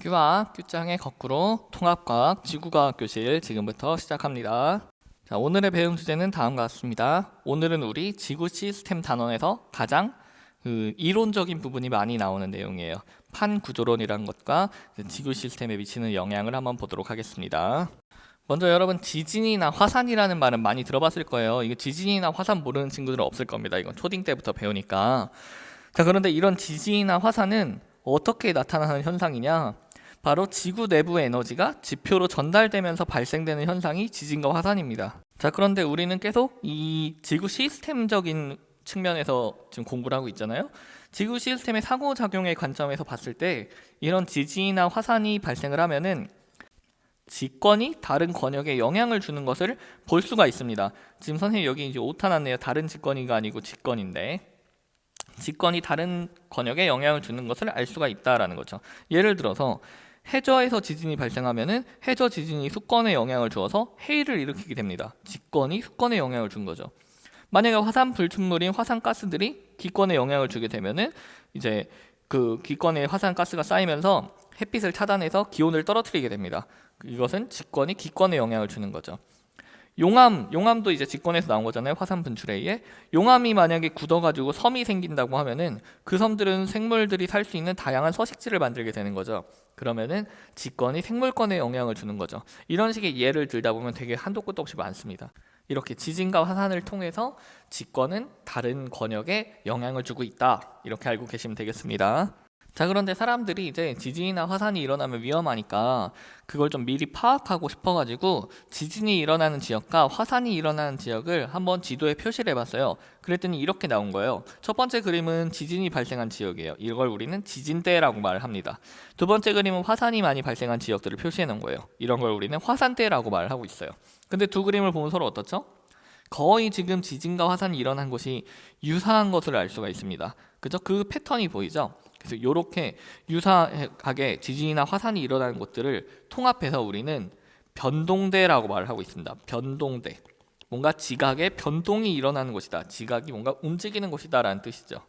큐와 큐장의 거꾸로 통합과학 지구과학 교실 지금부터 시작합니다. 자, 오늘의 배움 주제는 다음과 같습니다. 오늘은 우리 지구 시스템 단원에서 가장 그 이론적인 부분이 많이 나오는 내용이에요. 판 구조론이라는 것과 그 지구 시스템에 미치는 영향을 한번 보도록 하겠습니다. 먼저 여러분 지진이나 화산이라는 말은 많이 들어봤을 거예요. 이거 지진이나 화산 모르는 친구들은 없을 겁니다. 이건 초딩 때부터 배우니까. 자, 그런데 이런 지진이나 화산은 어떻게 나타나는 현상이냐? 바로 지구 내부 에너지가 지표로 전달되면서 발생되는 현상이 지진과 화산입니다. 자, 그런데 우리는 계속 이 지구 시스템적인 측면에서 지금 공부를 하고 있잖아요. 지구 시스템의 상호작용의 관점에서 봤을 때 이런 지진이나 화산이 발생을 하면은 직권이 다른 권역에 영향을 주는 것을 볼 수가 있습니다. 지금 선생님 여기 이제 오타 났네요. 다른 직권이가 아니고 직권인데 직권이 다른 권역에 영향을 주는 것을 알 수가 있다라는 거죠. 예를 들어서 해저에서 지진이 발생하면은 해저 지진이 수권에 영향을 주어서 해일을 일으키게 됩니다. 직권이 수권에 영향을 준 거죠. 만약에 화산 불춘물인 화산 가스들이 기권에 영향을 주게 되면은 이제 그 기권에 화산 가스가 쌓이면서 햇빛을 차단해서 기온을 떨어뜨리게 됩니다. 이것은 직권이 기권에 영향을 주는 거죠. 용암, 용암도 이제 직권에서 나온 거잖아요. 화산 분출에 의해. 용암이 만약에 굳어가지고 섬이 생긴다고 하면은 그 섬들은 생물들이 살 수 있는 다양한 서식지를 만들게 되는 거죠. 그러면은 직권이 생물권에 영향을 주는 거죠. 이런 식의 예를 들다 보면 되게 한도 끝도 없이 많습니다. 이렇게 지진과 화산을 통해서 직권은 다른 권역에 영향을 주고 있다. 이렇게 알고 계시면 되겠습니다. 자, 그런데 사람들이 이제 지진이나 화산이 일어나면 위험하니까 그걸 좀 미리 파악하고 싶어가지고 지진이 일어나는 지역과 화산이 일어나는 지역을 한번 지도에 표시를 해봤어요. 그랬더니 이렇게 나온 거예요. 첫 번째 그림은 지진이 발생한 지역이에요. 이걸 우리는 지진대라고 말을 합니다. 두 번째 그림은 화산이 많이 발생한 지역들을 표시해 놓은 거예요. 이런 걸 우리는 화산대라고 말을 하고 있어요. 근데 두 그림을 보면 서로 어떻죠? 거의 지금 지진과 화산이 일어난 곳이 유사한 것을 알 수가 있습니다. 그죠? 그 패턴이 보이죠? 그래서 이렇게 유사하게 지진이나 화산이 일어나는 곳들을 통합해서 우리는 변동대라고 말을 하고 있습니다. 변동대. 뭔가 지각에 변동이 일어나는 곳이다. 지각이 뭔가 움직이는 곳이다라는 뜻이죠.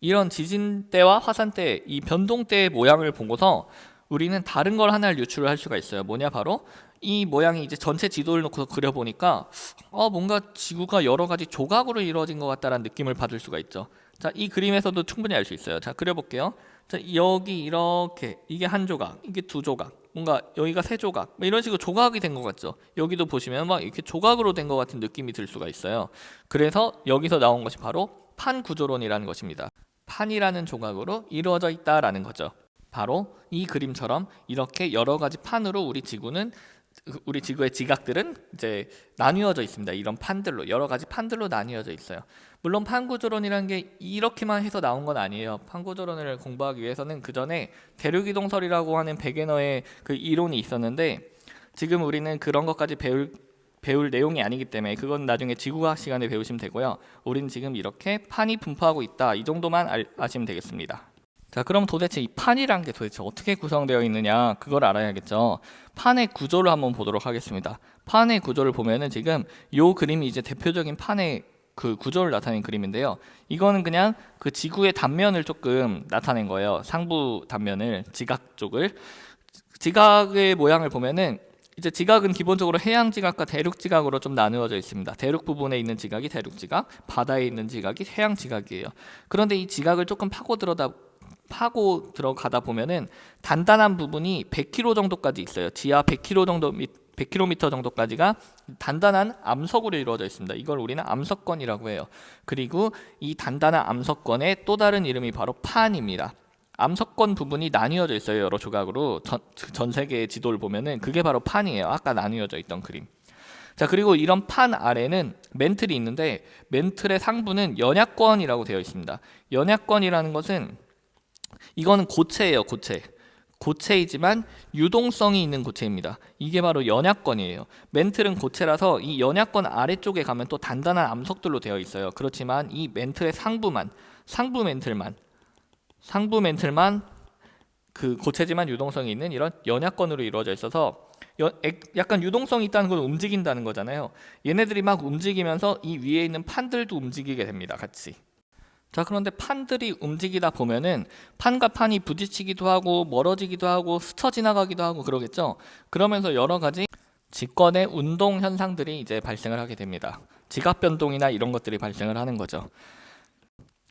이런 지진대와 화산대, 이 변동대의 모양을 보고서 우리는 다른 걸 하나를 유출을 할 수가 있어요. 뭐냐 바로 이 모양이 이제 전체 지도를 놓고서 그려보니까 어 뭔가 지구가 여러 가지 조각으로 이루어진 것 같다라는 느낌을 받을 수가 있죠. 자, 이 그림에서도 충분히 알 수 있어요. 자, 그려볼게요. 자, 여기 이렇게 이게 한 조각, 이게 두 조각, 뭔가 여기가 세 조각, 뭐 이런 식으로 조각이 된 것 같죠. 여기도 보시면 막 이렇게 조각으로 된 것 같은 느낌이 들 수가 있어요. 그래서 여기서 나온 것이 바로 판 구조론이라는 것입니다. 판이라는 조각으로 이루어져 있다라는 거죠. 바로 이 그림처럼 이렇게 여러 가지 판으로 우리 지구는 우리 지구의 지각들은 이제 나뉘어져 있습니다. 이런 판들로 여러 가지 판들로 나뉘어져 있어요. 물론 판구조론이라는 게 이렇게만 해서 나온 건 아니에요. 판구조론을 공부하기 위해서는 그 전에 대륙이동설이라고 하는 베게너의 그 이론이 있었는데 지금 우리는 그런 것까지 배울 배울 내용이 아니기 때문에 그건 나중에 지구과학 시간에 배우시면 되고요. 우리는 지금 이렇게 판이 분포하고 있다 이 정도만 알, 아시면 되겠습니다. 자, 그럼 도대체 이 판이란 게 도대체 어떻게 구성되어 있느냐 그걸 알아야겠죠. 판의 구조를 한번 보도록 하겠습니다. 판의 구조를 보면은 지금 요 그림이 이제 대표적인 판의 그 구조를 나타낸 그림인데요. 이거는 그냥 그 지구의 단면을 조금 나타낸 거예요. 상부 단면을 지각 쪽을 지각의 모양을 보면은 이제 지각은 기본적으로 해양 지각과 대륙 지각으로 좀 나누어져 있습니다. 대륙 부분에 있는 지각이 대륙 지각, 바다에 있는 지각이 해양 지각이에요. 그런데 이 지각을 조금 파고 들어다 파고 들어가다 보면은 단단한 부분이 100km 정도까지 있어요. 지하 100km 정도 100km 정도까지가 단단한 암석으로 이루어져 있습니다. 이걸 우리는 암석권이라고 해요. 그리고 이 단단한 암석권의 또 다른 이름이 바로 판입니다. 암석권 부분이 나뉘어져 있어요. 여러 조각으로 전, 전 세계의 지도를 보면은 그게 바로 판이에요. 아까 나뉘어져 있던 그림. 자 그리고 이런 판 아래는 멘틀이 있는데 멘틀의 상부는 연약권이라고 되어 있습니다. 연약권이라는 것은 이거는 고체예요, 고체. 고체이지만 유동성이 있는 고체입니다. 이게 바로 연약권이에요. 멘틀은 고체라서 이 연약권 아래쪽에 가면 또 단단한 암석들로 되어 있어요. 그렇지만 이 멘틀의 상부만, 상부 멘틀만, 상부 멘틀만 그 고체지만 유동성이 있는 이런 연약권으로 이루어져 있어서 약간 유동성이 있다는 건 움직인다는 거잖아요. 얘네들이 막 움직이면서 이 위에 있는 판들도 움직이게 됩니다. 같이. 자, 그런데 판들이 움직이다 보면은 판과 판이 부딪히기도 하고 멀어지기도 하고 스쳐 지나가기도 하고 그러겠죠. 그러면서 여러 가지 직권의 운동 현상들이 이제 발생을 하게 됩니다. 지각 변동이나 이런 것들이 발생을 하는 거죠.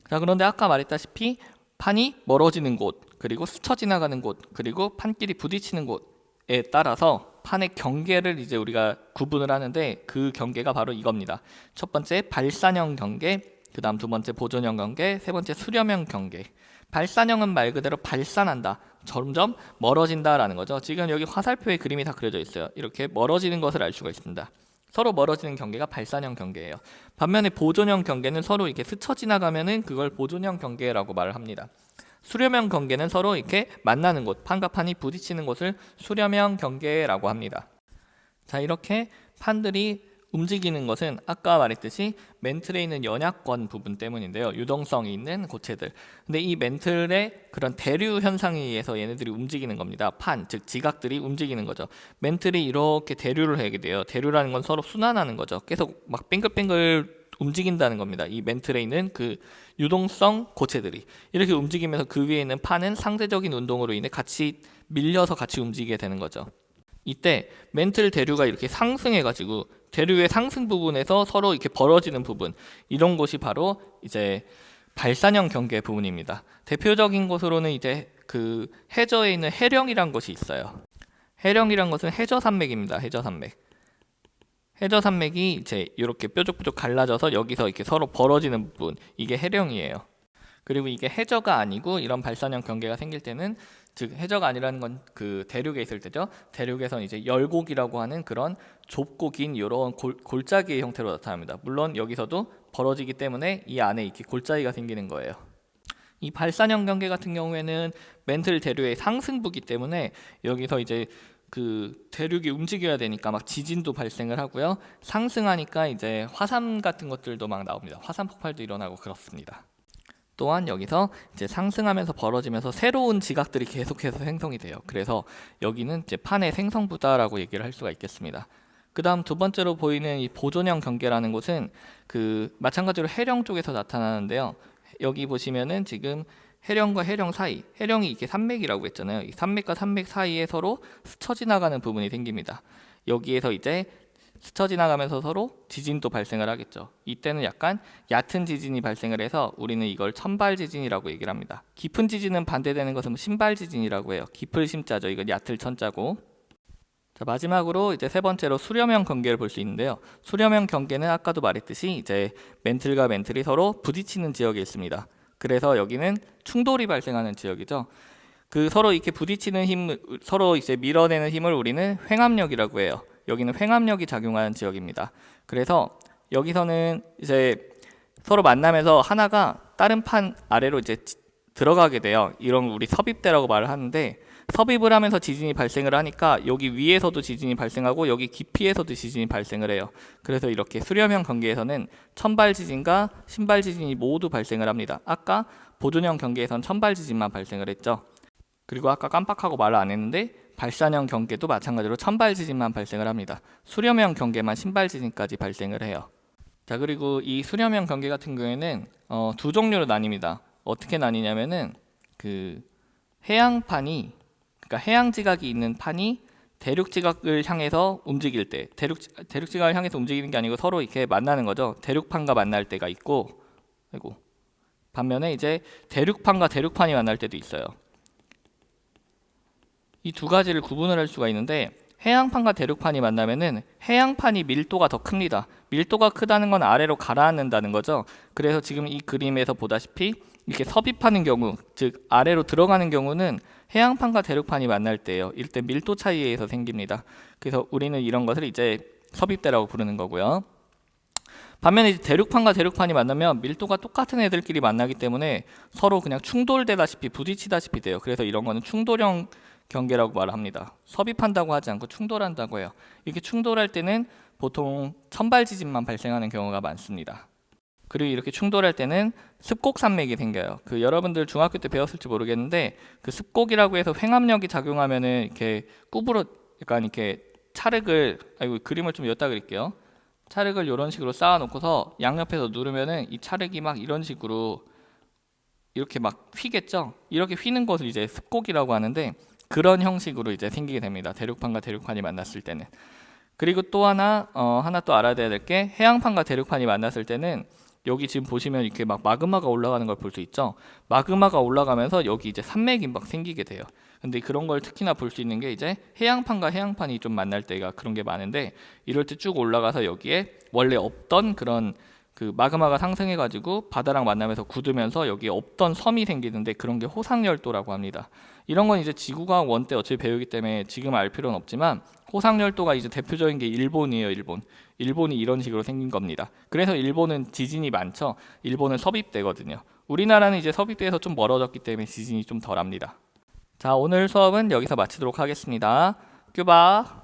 자, 그런데 아까 말했다시피 판이 멀어지는 곳, 그리고 스쳐 지나가는 곳, 그리고 판끼리 부딪히는 곳에 따라서 판의 경계를 이제 우리가 구분을 하는데 그 경계가 바로 이겁니다. 첫 번째 발산형 경계, 그 다음 두 번째 보존형 경계, 세 번째 수렴형 경계. 발산형은 말 그대로 발산한다. 점점 멀어진다라는 거죠. 지금 여기 화살표에 그림이 다 그려져 있어요. 이렇게 멀어지는 것을 알 수가 있습니다. 서로 멀어지는 경계가 발산형 경계예요. 반면에 보존형 경계는 서로 이렇게 스쳐 지나가면은 그걸 보존형 경계라고 말을 합니다. 수렴형 경계는 서로 이렇게 만나는 곳, 판과 판이 부딪히는 곳을 수렴형 경계라고 합니다. 자, 이렇게 판들이 움직이는 것은 아까 말했듯이 멘틀에 있는 연약권 부분 때문인데요. 유동성이 있는 고체들. 근데 이 멘틀의 그런 대류 현상에 의해서 얘네들이 움직이는 겁니다. 판, 즉 지각들이 움직이는 거죠. 멘틀이 이렇게 대류를 하게 돼요. 대류라는 건 서로 순환하는 거죠. 계속 막 빙글빙글 움직인다는 겁니다. 이 멘틀에 있는 그 유동성 고체들이 이렇게 움직이면서 그 위에 있는 판은 상대적인 운동으로 인해 같이 밀려서 같이 움직이게 되는 거죠. 이때 멘틀 대류가 이렇게 상승해가지고 대류의 상승 부분에서 서로 이렇게 벌어지는 부분 이런 곳이 바로 이제 발산형 경계 부분입니다. 대표적인 곳으로는 이제 그 해저에 있는 해령이란 곳이 있어요. 해령이란 것은 해저 산맥입니다. 해저 산맥. 해저 산맥이 이제 이렇게 뾰족뾰족 갈라져서 여기서 이렇게 서로 벌어지는 부분 이게 해령이에요. 그리고 이게 해저가 아니고 이런 발산형 경계가 생길 때는 즉 해저가 아니라는 건 그 대륙에 있을 때죠. 대륙에선 이제 열곡이라고 하는 그런 좁고 긴 이런 골, 짜기의 형태로 나타납니다. 물론 여기서도 벌어지기 때문에 이 안에 이렇게 골짜기가 생기는 거예요. 이 발산형 경계 같은 경우에는 멘틀 대류의 상승부기 때문에 여기서 이제 그 대륙이 움직여야 되니까 막 지진도 발생을 하고요. 상승하니까 이제 화산 같은 것들도 막 나옵니다. 화산 폭발도 일어나고 그렇습니다. 또한 여기서 이제 상승하면서 벌어지면서 새로운 지각들이 계속해서 생성이 돼요. 그래서 여기는 이제 판의 생성부다라고 얘기를 할 수가 있겠습니다. 그 다음 두 번째로 보이는 이 보존형 경계라는 곳은 그 마찬가지로 해령 쪽에서 나타나는데요. 여기 보시면은 지금 해령과 해령 사이, 해령이 이게 산맥이라고 했잖아요. 이 산맥과 산맥 사이에 서로 스쳐 지나가는 부분이 생깁니다. 여기에서 이제 스쳐 지나가면서 서로 지진도 발생을 하겠죠. 이때는 약간 얕은 지진이 발생을 해서 우리는 이걸 천발 지진이라고 얘기를 합니다. 깊은 지진은 반대되는 것은 신발 지진이라고 해요. 깊을 심자죠. 이건 얕을 천자고. 자, 마지막으로 이제 세 번째로 수렴형 경계를 볼 수 있는데요. 수렴형 경계는 아까도 말했듯이 이제 멘틀과 멘틀이 서로 부딪히는 지역에 있습니다. 그래서 여기는 충돌이 발생하는 지역이죠. 그 서로 이렇게 부딪히는 힘, 서로 이제 밀어내는 힘을 우리는 횡압력이라고 해요. 여기는 횡압력이 작용하는 지역입니다. 그래서 여기서는 이제 서로 만나면서 하나가 다른 판 아래로 이제 들어가게 돼요. 이런 우리 섭입대라고 말을 하는데 섭입을 하면서 지진이 발생을 하니까 여기 위에서도 지진이 발생하고 여기 깊이에서도 지진이 발생을 해요. 그래서 이렇게 수렴형 경계에서는 천발 지진과 신발 지진이 모두 발생을 합니다. 아까 보존형 경계에선 천발 지진만 발생을 했죠. 그리고 아까 깜빡하고 말을 안 했는데 발산형 경계도 마찬가지로 천발 지진만 발생을 합니다. 수렴형 경계만 신발 지진까지 발생을 해요. 자 그리고 이 수렴형 경계 같은 경우에는 어, 두 종류로 나뉩니다. 어떻게 나뉘냐면은 그 해양판이 그러니까 해양 지각이 있는 판이 대륙 지각을 향해서 움직일 때 대륙 대륙 지각을 향해서 움직이는 게 아니고 서로 이렇게 만나는 거죠. 대륙판과 만날 때가 있고 그리고 반면에 이제 대륙판과 대륙판이 만날 때도 있어요. 이 두 가지를 구분을 할 수가 있는데 해양판과 대륙판이 만나면은 해양판이 밀도가 더 큽니다. 밀도가 크다는 건 아래로 가라앉는다는 거죠. 그래서 지금 이 그림에서 보다시피 이렇게 섭입하는 경우, 즉 아래로 들어가는 경우는 해양판과 대륙판이 만날 때예요. 이때 밀도 차이에 의해서 생깁니다. 그래서 우리는 이런 것을 이제 섭입대라고 부르는 거고요. 반면에 대륙판과 대륙판이 만나면 밀도가 똑같은 애들끼리 만나기 때문에 서로 그냥 충돌되다시피 부딪히다시피 돼요. 그래서 이런 거는 충돌형 경계라고 말을 합니다. 섭입한다고 하지 않고 충돌한다고 해요. 이렇게 충돌할 때는 보통 천발 지진만 발생하는 경우가 많습니다. 그리고 이렇게 충돌할 때는 습곡 산맥이 생겨요. 그 여러분들 중학교 때 배웠을지 모르겠는데 그 습곡이라고 해서 횡압력이 작용하면은 이렇게 꾸부러 약간 이렇게 차륵을 아이고 그림을 좀 엿다 그릴게요. 차륵을 이런 식으로 쌓아놓고서 양옆에서 누르면은 이 차륵이 막 이런 식으로 이렇게 막 휘겠죠. 이렇게 휘는 것을 이제 습곡이라고 하는데 그런 형식으로 이제 생기게 됩니다. 대륙판과 대륙판이 만났을 때는. 그리고 또 하나 어, 하나 또 알아야 될 게 해양판과 대륙판이 만났을 때는 여기 지금 보시면 이렇게 막 마그마가 올라가는 걸 볼 수 있죠. 마그마가 올라가면서 여기 이제 산맥이 막 생기게 돼요. 근데 그런 걸 특히나 볼 수 있는 게 이제 해양판과 해양판이 좀 만날 때가 그런 게 많은데 이럴 때 쭉 올라가서 여기에 원래 없던 그런 그 마그마가 상승해 가지고 바다랑 만나면서 굳으면서 여기에 없던 섬이 생기는데 그런 게 호상열도라고 합니다. 이런 건 이제 지구과학 원때 어차피 배우기 때문에 지금 알 필요는 없지만 호상열도가 이제 대표적인 게 일본이에요, 일본. 일본이 이런 식으로 생긴 겁니다. 그래서 일본은 지진이 많죠. 일본은 섭입되거든요. 우리나라는 이제 섭입돼서 좀 멀어졌기 때문에 지진이 좀 덜합니다. 자, 오늘 수업은 여기서 마치도록 하겠습니다. 큐바.